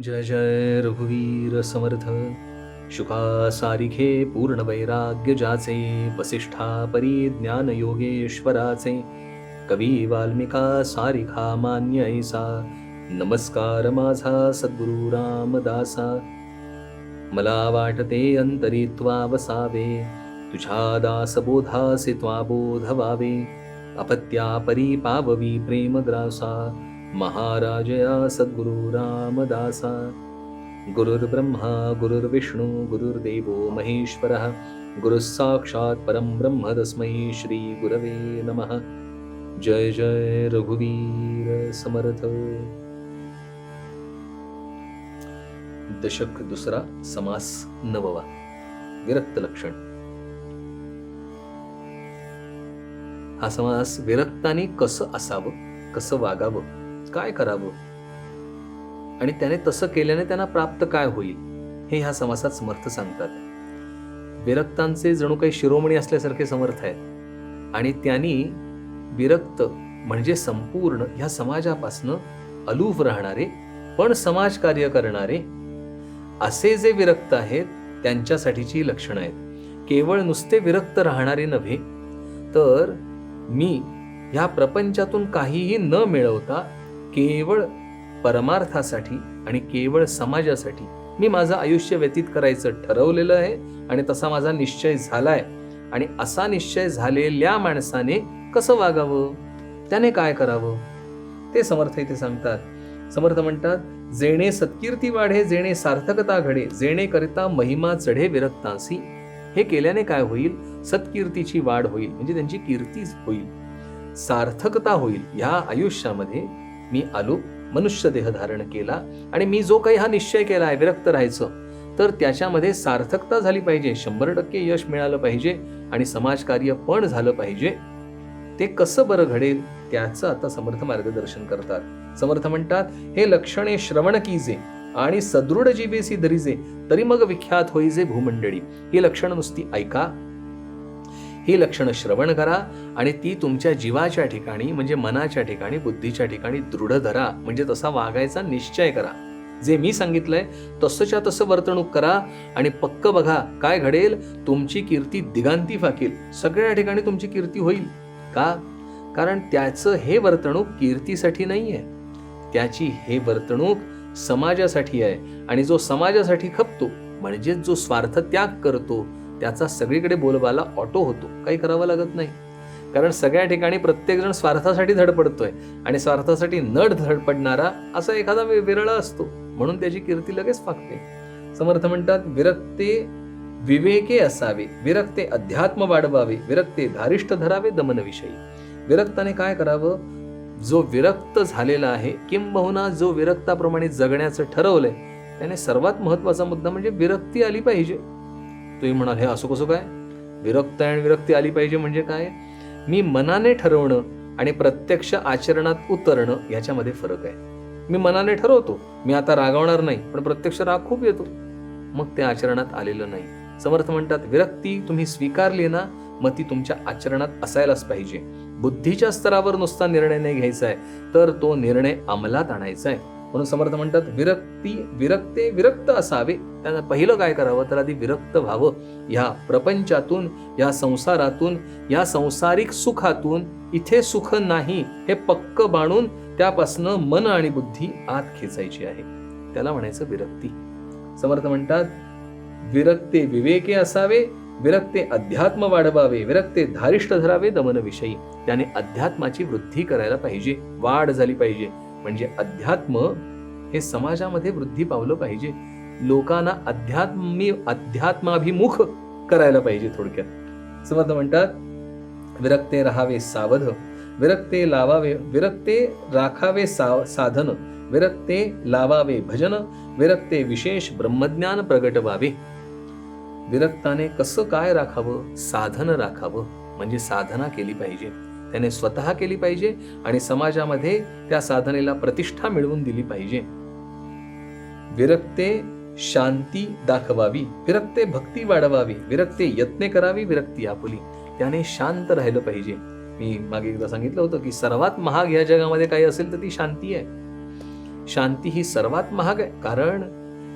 जय जय रघुवीर समर्थ। शुका सारिखे पूर्ण वैराग्य जाचे वसिष्ठा परी ज्ञान योगेश्वराचे कवी वाल्मिका सारिखा मान्य ऐसा। नमस्कार माझा सद्गुरु रामदासा। मला वाटते अंतरित्वा वसावे तुझ्या दासबोधासे त्वा बोध व्हावे अपत्या परी पाववी प्रेमद्रासा। महाराजया सद्गुरु रामदासा गुरुर्ब्रह्मा गुरुर्विष्णू गुरुर्देवो महेश्वरः। गुरुःसाक्षात् परं ब्रह्म तस्मै श्रीगुरवे नमः। जय जय रघुवीर समर्थ। दशक दुसरा समास नववा। विरक्त लक्षण। हा समास विरक्ताने कसं असावं कसं वागावं? काय करावं? आणि त्याने तसं केल्याने त्यांना प्राप्त काय होईल हे ह्या समासात समर्थ सांगतात. विरक्तांचे जणू काही शिरोमणी असल्यासारखे समर्थ आहेत. आणि त्यांनी विरक्त म्हणजे संपूर्ण ह्या समाजापासनं अलूफ राहणारे पण समाजकार्य करणारे असे जे विरक्त आहेत त्यांच्यासाठीची लक्षणं आहेत. केवळ नुसते विरक्त राहणारे नव्हे तर मी ह्या प्रपंचातून काहीही न मिळवता केवळ परमार्थासाठी आणि केवळ समाजासाठी मी माझं आयुष्य व्यतीत करायचं ठरवलेलं आहे आणि तसा माझा निश्चय झालाय. आणि असा निश्चय झालेल्या माणसाने कसं वागावं? त्याने काय करावं? ते समर्थ इथे सांगतात. समर्थ म्हणतात जेणे सत्कीर्ती वाढे जेणे सार्थकता घडे जेणे करिता महिमा चढे विरक्तासी हे केल्याने काय होईल? सत्कीर्तीची वाढ होईल. म्हणजे त्यांची कीर्ती होईल. सार्थकता होईल. ह्या आयुष्यामध्ये मी आलो मनुष्य देह धारण केला आणि मी जो काही हा निश्चय केला आहे विरक्त राहायचं तर त्याच्यामध्ये सार्थकता झाली पाहिजे शंभर टक्के यश मिळालं पाहिजे आणि समाजकार्य पण झालं पाहिजे. ते कसं बरं घडेल त्याचं आता समर्थ मार्गदर्शन करतात. समर्थ म्हणतात हे लक्षणे श्रवण कीजे आणि सदृढ जीवेसी धरीजे तरी मग विख्यात होईजे भूमंडळी. ही लक्षणं नुसती ऐका ही लक्षणं श्रवण करा आणि ती तुमच्या जीवाच्या ठिकाणी म्हणजे मनाच्या ठिकाणी बुद्धीच्या ठिकाणी दृढ धरा. म्हणजे तसा वागायचा निश्चय करा. जे मी सांगितलंय तसंच्या तसं वर्तणूक करा आणि पक्क बघा काय घडेल. तुमची कीर्ती दिगांती फाकेल. सगळ्या ठिकाणी तुमची कीर्ती होईल. का? कारण त्याचं हे वर्तणूक कीर्तीसाठी नाही आहे त्याची हे वर्तणूक समाजासाठी आहे. आणि जो समाजासाठी खपतो म्हणजे जो स्वार्थ त्याग करतो त्याचा सगळीकडे बोलबाला ऑटो होतो. काही करावं लागत नाही. कारण सगळ्या ठिकाणी प्रत्येकजण स्वार्थासाठी धडपडतोय आणि स्वार्थासाठी नड धडपडणारा असा एखादा वि- विरळा असतो. म्हणून त्याची कीर्ती लगेच फाकते समर्थ म्हणतात विरक्ते विवेके असावे विरक्ते अध्यात्म वाढवावे विरक्ते धारिष्ट धरावे दमनविषयी. विरक्ताने काय करावं? जो विरक्त झालेला आहे किंबहुना जो विरक्ताप्रमाणे जगण्याचं ठरवलंय त्याने सर्वात महत्त्वाचा मुद्दा म्हणजे विरक्ती आली पाहिजे. तुम्ही म्हणाल हे असं कसं काय? विरक्त आणि विरक्ती आली पाहिजे म्हणजे काय? मी मनाने ठरवणं आणि प्रत्यक्ष आचरणात उतरणं याच्यामध्ये फरक आहे. मी मनाने ठरवतो मी आता रागवणार नाही पण प्रत्यक्ष राग खूप येतो. मग ते आचरणात आलेलं नाही. समर्थ म्हणतात विरक्ती तुम्ही स्वीकारली ना मग ती तुमच्या आचरणात असायलाच पाहिजे. बुद्धीच्या स्तरावर नुसता निर्णय नाही घ्यायचा आहे तर तो निर्णय अंमलात आणायचा आहे. म्हणून समर्थ म्हणतात विरक्ती विरक्ते विरक्त असावे. त्यांना पहिलं काय करावं? तर आधी विरक्त व्हावं. ह्या प्रपंचातून या संसारातून या संसारिक सुखातून इथे सुख नाही. हे पक्क बाणून त्यापासनं मन आणि बुद्धी आत खेचायची आहे. त्याला म्हणायचं विरक्ती. समर्थ म्हणतात विरक्ते विवेके असावे विरक्ते अध्यात्म वाढवावे विरक्ते धारिष्ट धरावे दमनविषयी. त्याने अध्यात्माची वृद्धी करायला पाहिजे. वाढ झाली पाहिजे. म्हणजे अध्यात्म हे समाजामध्ये वृद्धी पावलं पाहिजे. लोकांना अध्यात्मी अध्यात्माभिमुख करायला पाहिजे थोडक्यात. समर्थ म्हणतात विरक्ते राहावे सावध विरक्ते लावावे विरक्ते राखावे सा साधन विरक्ते लावावे भजन विरक्ते विशेष ब्रह्मज्ञान प्रगट व्हावे. विरक्ताने कसं काय राखावं? साधन राखावं. म्हणजे साधना केली पाहिजे. त्याने स्वतः केली पाहिजे आणि समाजामध्ये त्या साधनेला प्रतिष्ठा मिळवून दिली पाहिजे. विरक्ते शांती दाखवावी विरक्ते भक्ती वाढवावी विरक्ते यत्ने करावी विरक्ती आपुली. त्याने शांत राहिलं पाहिजे. मी मागे एकदा सांगितलं होतं की सर्वात महाग या जगामध्ये काही असेल तर ती शांती आहे. शांती ही सर्वात महाग आहे कारण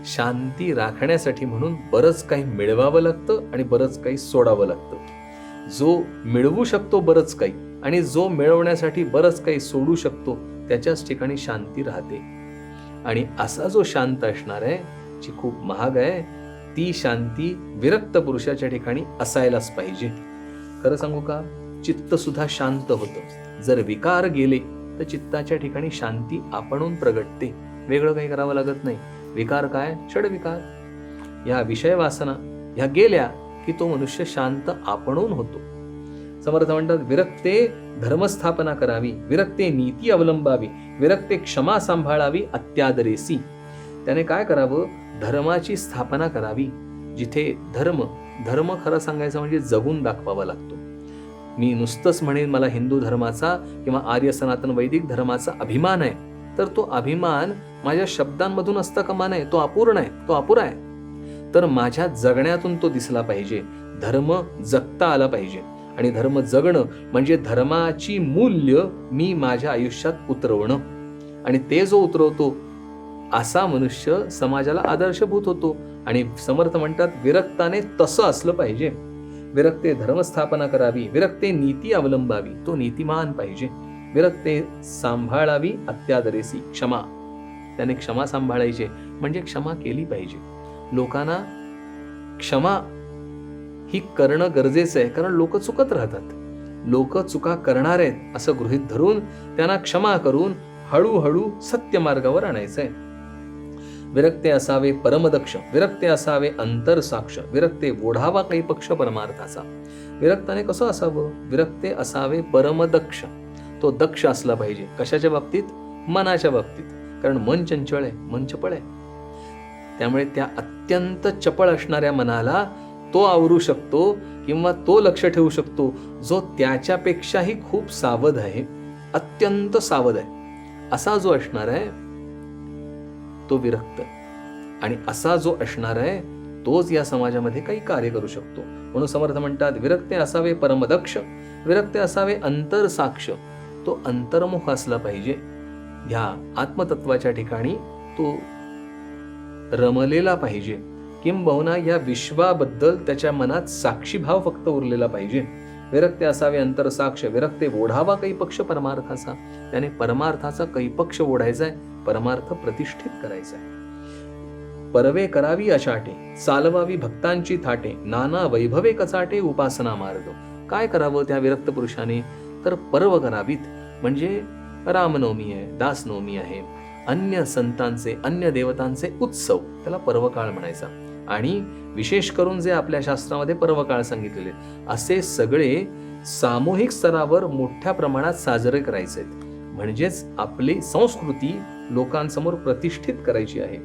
शांती राखण्यासाठी म्हणून बरंच काही मिळवावं लागतं आणि बरंच काही सोडावं लागतं. जो मिळवू शकतो बरंच काही. आणि जो मिळवण्यासाठी बरंच काही सोडू शकतो त्याच्याच ठिकाणी शांती राहते. आणि असा जो शांत असणार आहे जी खूप महाग आहे ती शांती विरक्त पुरुषाच्या ठिकाणी असायलाच पाहिजे. खरं सांगू का? चित्त सुद्धा शांत होतं. जर विकार गेले तर चित्ताच्या ठिकाणी शांती आपणून प्रगटते. वेगळं काही करावं लागत नाही. विकार काय? षडविकार या विषय वासना ह्या गेल्या की तो मनुष्य शांत आपणून होतो. समर्थ म्हणतात विरक्ते धर्मस्थापना करावी विरक्ते नीती अवलंबावी विरक्ते क्षमा सांभाळावी अत्यादरेसी. त्याने काय करावं? धर्माची स्थापना करावी जिथे धर्म धर्म खरं सांगायचं म्हणजे जगून दाखवावा लागतो. मी नुसतंच म्हणेन मला हिंदू धर्माचा किंवा आर्य सनातन वैदिक धर्माचा अभिमान आहे तर तो अभिमान माझ्या शब्दांमधून असता कमा नाही तो अपूर्ण आहे तो अपुरा आहे. तर माझ्या जगण्यातून तो दिसला पाहिजे धर्म जगता आला पाहिजे. आणि धर्म जगणं म्हणजे धर्माची मूल्य मी माझ्या आयुष्यात उतरवणं. आणि ते जो उतरवतो असा मनुष्य समाजाला आदर्शभूत होतो. आणि समर्थ म्हणतात विरक्ताने तसं असलं पाहिजे. विरक्ते धर्मस्थापना करावी विरक्ते नीती अवलंबावी तो नीतिमान पाहिजे. विरक्ते सांभाळावी अत्यादरेसी क्षमा. त्याने क्षमा सांभाळायचे म्हणजे क्षमा केली पाहिजे. लोकांना क्षमा ही करणं गरजेचं आहे कारण लोक चुकत राहतात. लोक चुका करणार आहेत असं गृहित धरून त्यांना क्षमा करून हळूहळू सत्य मार्गावर आणायचंय. विरक्ते असावे परमदक्ष विरक्ते असावे अंतरसाक्ष विरक्ते ओढावा काही पक्ष परमार्थाचा. विरक्ताने कसं असावं? विरक्ते असावे परमदक्ष. तो दक्ष असला पाहिजे. कशाच्या बाबतीत? मनाच्या बाबतीत. कारण मन चंचळ आहे मन चपळ आहे. त्यामुळे त्या अत्यंत चपळ असणाऱ्या मनाला तो आवरू शकतो किंवा तो लक्ष ठेवू शकतो जो त्याच्यापेक्षाही खूप सावध आहे अत्यंत सावध आहे. असा जो असणार आहे तो विरक्त. आणि असा जो असणार आहे तोच या समाजामध्ये काही कार्य करू शकतो. म्हणून समर्थ म्हणतात विरक्ते असावे परमदक्ष विरक्ते असावे अंतरसाक्ष. तो अंतर्मुख असला पाहिजे. ह्या आत्मतत्वाच्या ठिकाणी तो रमलेला पाहिजे. किंबहुना या विश्वाबद्दल त्याच्या मनात साक्षीभाव फक्त उरलेला पाहिजे. विरक्ते असावे अंतरसाक्ष विरक्ते ओढावा काही पक्ष परमार्थाचा. त्याने परमार्थाचा कैपक्ष ओढायचा आहे परमार्थ प्रतिष्ठित करायचा आहे परवे करावी अशाटे चालवावी भक्तांची थाटे नाना वैभवे कचाटे उपासना मार्ग. काय करावं त्या विरक्त पुरुषाने? तर पर्व करावीत. म्हणजे रामनवमी आहे दासनवमी आहे. अन्य संतांचे अन्य देवतांचे उत्सव. त्याला पर्वकाळ म्हणायचा. आणि विशेष करून जे आपल्या शास्त्रामध्ये पर्वकाळ सांगितलेले असे सगळे सामूहिक स्तरावर मोठ्या प्रमाणात साजरे करायचे आहेत. म्हणजेच आपली संस्कृती लोकांसमोर प्रतिष्ठित करायची आहे.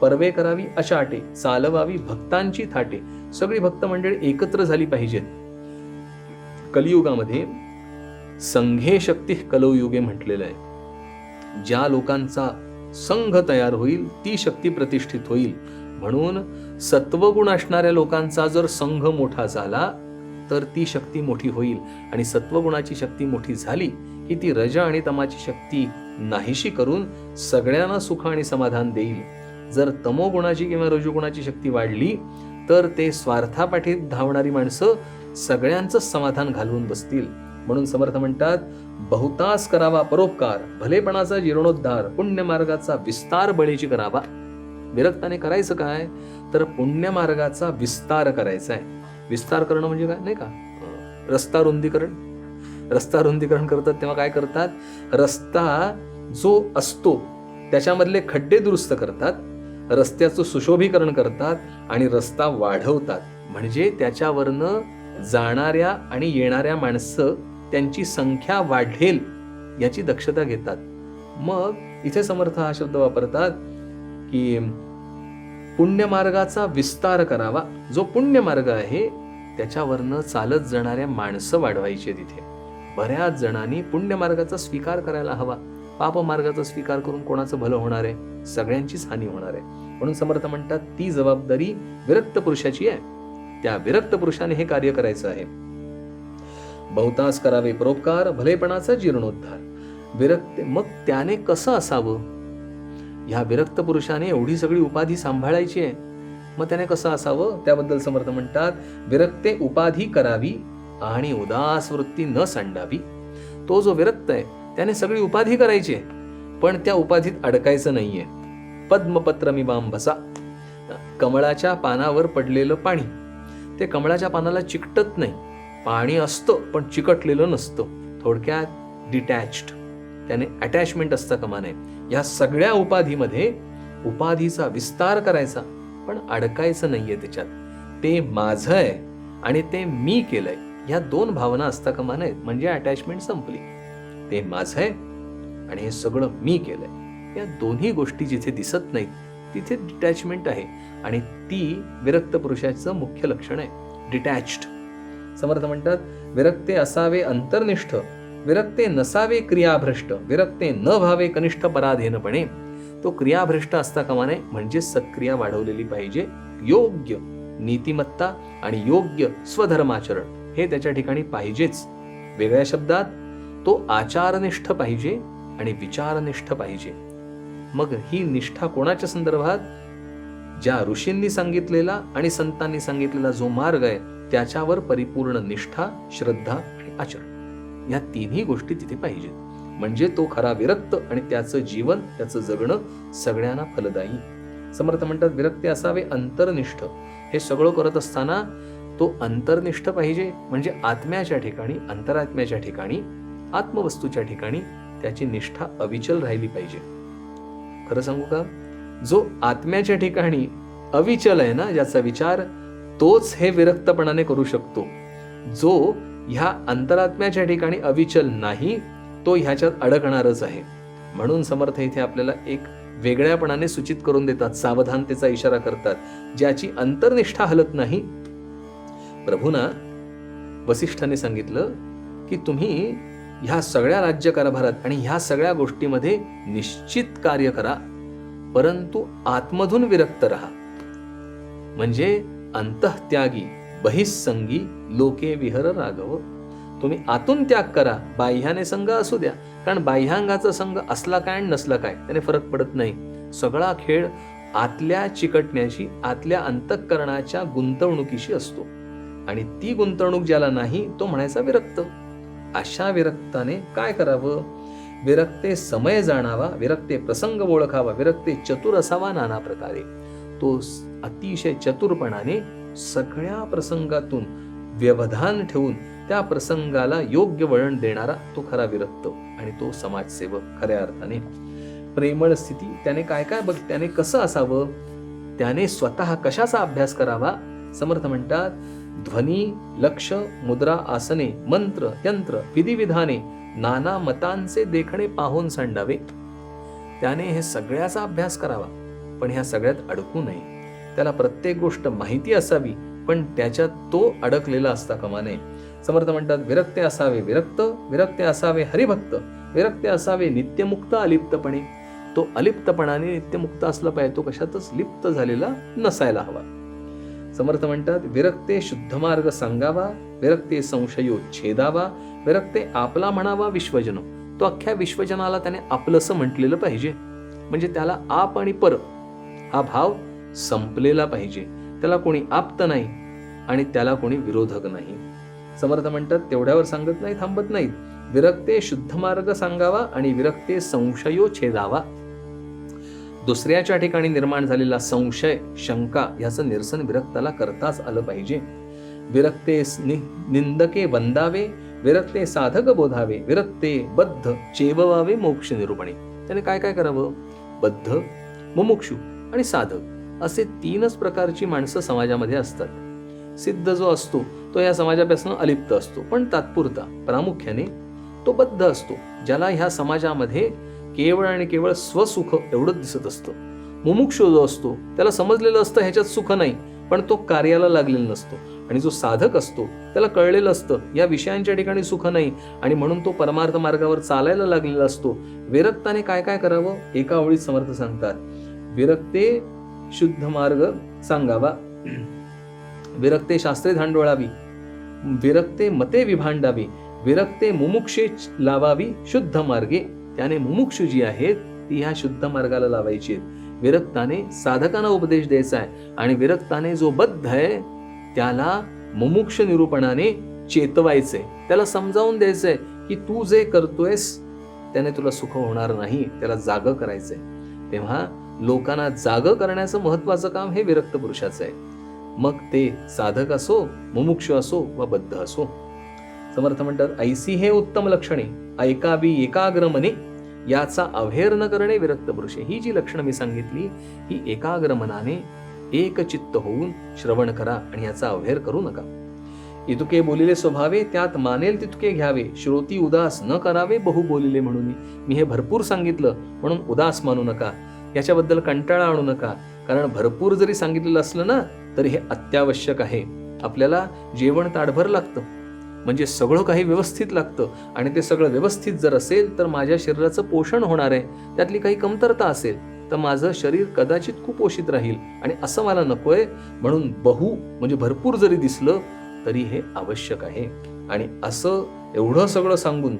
पर्वे करावी अशाटे चालवावी भक्तांची थाटे सगळी भक्त मंडळी एकत्र झाली पाहिजेत. कलियुगामध्ये संघे शक्ती कलयुगे म्हटलेलं आहे. ज्या लोकांचा संघ तयार होईल ती शक्ती प्रतिष्ठित होईल. म्हणून सत्वगुण असणाऱ्या लोकांचा जर संघ मोठा झाला तर ती शक्ती मोठी होईल. आणि सत्वगुणाची शक्ती मोठी झाली की ती रज आणि तमाची शक्ती नाहीशी करून सगळ्यांना सुख आणि समाधान देईल. जर तमोगुणाची किंवा रजोगुणाची शक्ती वाढली तर ते स्वार्थापाठी धावणारी माणसं सगळ्यांचं समाधान घालवून बसतील. म्हणून समर्थ म्हणतात बहुतास करावा परोपकार भलेपणाचा जीर्णोद्धार पुण्यमार्गाचा विस्तार बळीची करावा. विरक्ताने करायचं काय? तर पुण्य मार्गाचा विस्तार करायचा आहे. विस्तार करणं म्हणजे काय? नाही का? रस्ता रुंदीकरण. रस्ता रुंदीकरण करतात तेव्हा काय करतात? रस्ता जो असतो त्याच्यामधले खड्डे दुरुस्त करतात रस्त्याचं सुशोभीकरण करतात आणि रस्ता वाढवतात. म्हणजे त्याच्यावरनं जाणाऱ्या आणि येणाऱ्या माणसं त्यांची संख्या वाढेल याची दक्षता घेतात. मग इथे समर्थ हा शब्द वापरतात की पुण्यमार्गाचा विस्तार करावा. जो पुण्यमार्ग आहे त्याच्यावरनं चालत जाणाऱ्या माणसं वाढवायची तिथे बऱ्याच जणांनी पुण्यमार्गाचा स्वीकार करायला हवा. पापमार्गाचा स्वीकार करून कोणाचं भलं होणार आहे? सगळ्यांचीच हानी होणार आहे. म्हणून समर्थ म्हणतात ती जबाबदारी विरक्त पुरुषाची आहे. त्या विरक्त पुरुषाने हे कार्य करायचं आहे. बहुतास करावे परोपकार भलेपणाचा जीर्णोद्धार. विरक्त मग त्याने कसं असावं? ह्या विरक्त पुरुषाने एवढी सगळी उपाधी सांभाळायची आहे. मग त्याने कसं असावं? त्याबद्दल समर्थ म्हणतात विरक्ते उपाधी करावी आणि उदास वृत्ती न सांडावी. तो जो विरक्त आहे त्याने सगळी उपाधी करायची आहे. पण त्या उपाधीत अडकायचं नाहीये. पद्मपत्र मी बसा. कमळाच्या पानावर पडलेलं पाणी. ते कमळाच्या पानाला चिकटत नाही. पाणी असतं पण चिकटलेलं नसतं. थोडक्यात डिटॅच्ड त्याने अटॅचमेंट असतं कमा नये या सगळ्या उपाधीमध्ये उपाधीचा विस्तार करायचा पण अडकायचं नाहीये त्याच्यात. ते माझं आहे आणि ते मी केलंय. या दोन भावना असता कमा नयेत म्हणजे अटॅचमेंट संपली. ते माझं आहे आणि हे सगळं मी केलंय. या दोन्ही गोष्टी जिथे दिसत नाहीत तिथे डिटॅचमेंट आहे. आणि ती विरक्त पुरुषाचं मुख्य लक्षण आहे. डिटॅच्ड समर्थ म्हणतात विरक्ते असावे अंतर्निष्ठ. विरक्ते नसावे क्रियाभ्रष्ट विरक्ते न व्हावे कनिष्ठ पराधीनपणे. तो क्रियाभ्रष्ट असता कामा नये म्हणजे सक्रिया वाढवलेली पाहिजे. योग्य नीतिमत्ता आणि योग्य स्वधर्माचरण हे त्याच्या ठिकाणी पाहिजेच. वेगळ्या शब्दात तो आचारनिष्ठ पाहिजे आणि विचारनिष्ठ पाहिजे. मग ही निष्ठा कोणाच्या संदर्भात? ज्या ऋषींनी सांगितलेला आणि संतांनी सांगितलेला जो मार्ग आहे त्याच्यावर परिपूर्ण निष्ठा श्रद्धा आणि आचरण. या तिन्ही गोष्टी तिथे पाहिजेत. म्हणजे तो खरा विरक्त आणि त्याचं जीवन त्याचं जगणं सगळ्यांना फलदायी. समर्थ म्हणतात विरक्ती असावे अंतर्निष्ठ. हे सगळं करत असताना तो अंतर्निष्ठ पाहिजे म्हणजे आत्म्याच्या ठिकाणी अंतरात्म्याच्या ठिकाणी आत्मवस्तूच्या ठिकाणी त्याची निष्ठा अविचल राहिली पाहिजे. खरं सांगू का? जो आत्म्याच्या ठिकाणी अविचल आहे ना ज्याचा विचार तोच हे विरक्तपणाने करू शकतो. जो ह्या अंतरात्म्याच्या ठिकाणी अविचल नाही तो ह्याच्यात अडकणारच आहे. म्हणून समर्थ इथे आपल्याला एक वेगळ्यापणाने सूचित करून देतात सावधानतेचा इशारा करतात ज्याची अंतर्निष्ठा हलत नाही. प्रभूना वसिष्ठाने सांगितलं की तुम्ही ह्या सगळ्या राज्यकारभारात आणि ह्या सगळ्या गोष्टीमध्ये निश्चित कार्य करा परंतु आतमधून विरक्त राहा. म्हणजे अंतःत्यागी बहिस्संगी लोके विहर राघव. तुम्ही आतून त्याग करा बाह्याने संघ असू द्या. कारण बाह्यांगाचा संघ असला काय आणि नसला काय त्याने फरक पडत नाही. सगळा खेळ आतल्या चिकटण्याशी आतल्या अंतःकरणाच्या गुंतवणुकीशी असतो. आणि ती गुंतवणूक ज्याला नाही तो म्हणायचा विरक्त. अशा विरक्ताने काय करावं? विरक्ते समय जाणावा विरक्ते प्रसंग ओळखावा विरक्ते चतुर असावा नाना प्रकारे. तो अतिशय चतुरपणाने सगळ्या प्रसंगातून व्यवधान ठेवून त्या प्रसंगाला योग्य वळण देणारा तो खरा विरक्त आणि तो समाजसेवक खऱ्या अर्थाने. प्रेमळ स्थिती त्याने काय काय बघ त्याने कसं असावं? त्याने स्वतः कशाचा अभ्यास करावा? समर्थ म्हणतात ध्वनी लक्ष मुद्रा आसने मंत्र यंत्र विधिविधाने नाना मतांचे देखणे पाहून सांडावे. त्याने हे सगळ्याचा अभ्यास करावा पण ह्या सगळ्यात अडकू नये. त्याला प्रत्येक गोष्ट माहिती असावी पण त्याच्यात तो अडकलेला असता कमा नये समर्थ म्हणतात विरक्त असावे विरक्त विरक्त असावे हरिभक्त विरक्त असावे नित्यमुक्त अलिप्तपणे. तो अलिप्तपणाने नित्यमुक्त असला पाहिजे तो कशातच लिप्त झालेला नसायला हवा. समर्थ म्हणतात विरक्ते शुद्ध मार्ग सांगावा विरक्ते संशयो छेदावा विरक्ते आपला म्हणावा विश्वजन. तो अख्ख्या विश्वजनाला त्याने आपलंसं म्हटलेलं पाहिजे. म्हणजे त्याला आप आणि पर हा भाव संपलेला पाहिजे. त्याला कोणी आप्त नाही आणि त्याला कोणी विरोधक नाही. समर्थ म्हणतात तेवढ्यावर सांगत नाही थांबत नाहीत. विरक्ते शुद्ध मार्ग सांगावा आणि विरक्ते संशयो छेदावा. दुसऱ्याच्या ठिकाणी निर्माण झालेला संशय शंका ह्याचं निरसन विरक्ताला करताच आलं पाहिजे. विरक्ते निंदके वंदावे विरक्ते साधक बोधावे विरक्ते बद्ध चेववावे मोक्ष निरूपणे. त्याने काय काय करावं? बद्ध मुमुक्षु आणि साधक. असे तीनच प्रकारची माणसं समाजामध्ये असतात. सिद्ध जो असतो तो या समाजापासून अलिप्त असतो पण तात्पुरता प्रामुख्याने तो बद्ध असतो ज्याला ह्या समाजामध्ये केवळ आणि केवळ स्वसुख एवढंच दिसत असतं. मुमुक्षु जो असतो त्याला समजलेलं असतं ह्याच्यात सुख नाही पण तो कार्याला लागलेला नसतो. आणि जो साधक असतो त्याला कळलेलं असतं या विषयांच्या ठिकाणी सुख नाही आणि म्हणून तो परमार्थ मार्गावर चालायला लागलेला असतो. विरक्ताने काय काय करावं? एका ओळीत समर्थ सांगतात. विरक्ते शुद्ध मार्ग सांगावा. विरक्ते शास्त्रे धांडोळावी विरक्ते मते विभांडावी. विरक्ते मुमुक्षे लावावी शुद्ध मार्गे. त्याने मुमुक्षु जी आहेत ती ह्या शुद्ध मार्गाला लावायची आहेत. विरक्ताने साधकांना उपदेश द्यायचा आहे. आणि विरक्ताने जो बद्ध आहे त्याला मुमुक्ष निरूपणाने चेतवायचंय. त्याला समजावून द्यायचंय की तू जे करतोयस त्याने तुला सुख होणार नाही. त्याला जाग करायचंय. तेव्हा लोकांना जाग करण्याचं महत्वाचं काम हे विरक्त पुरुषाचं आहे. मग ते साधक असो मुमुक्ष असो व बद्ध असो. समर्थ म्हणतात ऐसी हे उत्तम लक्षणे ऐकावी एकाग्र मने याचा अवहेर न करणे विरक्त पुरुषे. ही जी लक्षणं मी सांगितली ही एकाग्र मनाने एकचित्त होऊन श्रवण करा आणि याचा अभेर करू नका. इतुके बोलिले स्वभावे त्यात मानेल तितके घ्यावे. श्रोती उदास न करावे बहु बोलिले म्हणून. मी हे भरपूर सांगितलं म्हणून उदास मानू नका. याच्याबद्दल कंटाळा आणू नका. कारण भरपूर जरी सांगितलेलं असलं ना तरी हे अत्यावश्यक आहे. आपल्याला जेवण ताटभर लागतं. म्हणजे सगळं काही व्यवस्थित लागतं. आणि ते सगळं व्यवस्थित जर असेल तर माझ्या शरीराचं पोषण होणार आहे. त्यातली काही कमतरता असेल तर माझं शरीर कदाचित कुपोषित राहील. आणि असं मला नकोय. म्हणून बहु म्हणजे भरपूर जरी दिसलं तरी हे आवश्यक आहे. आणि असं एवढं सगळं सांगून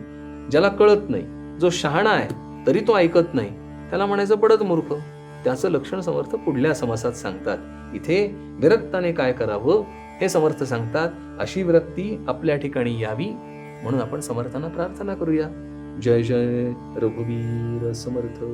ज्याला कळत नाही जो शहाणा आहे तरी तो ऐकत नाही. त्याला म्हणायचं पडत मूर्ख. त्याचं लक्षण समर्थ पुढल्या समासात सांगतात. इथे विरक्ताने काय करावं हे समर्थ सांगतात अशी विरक्ती आपल्या ठिकाणी यावी म्हणून आपण समर्थांना प्रार्थना करूया. जय जय रघुवीर समर्थ.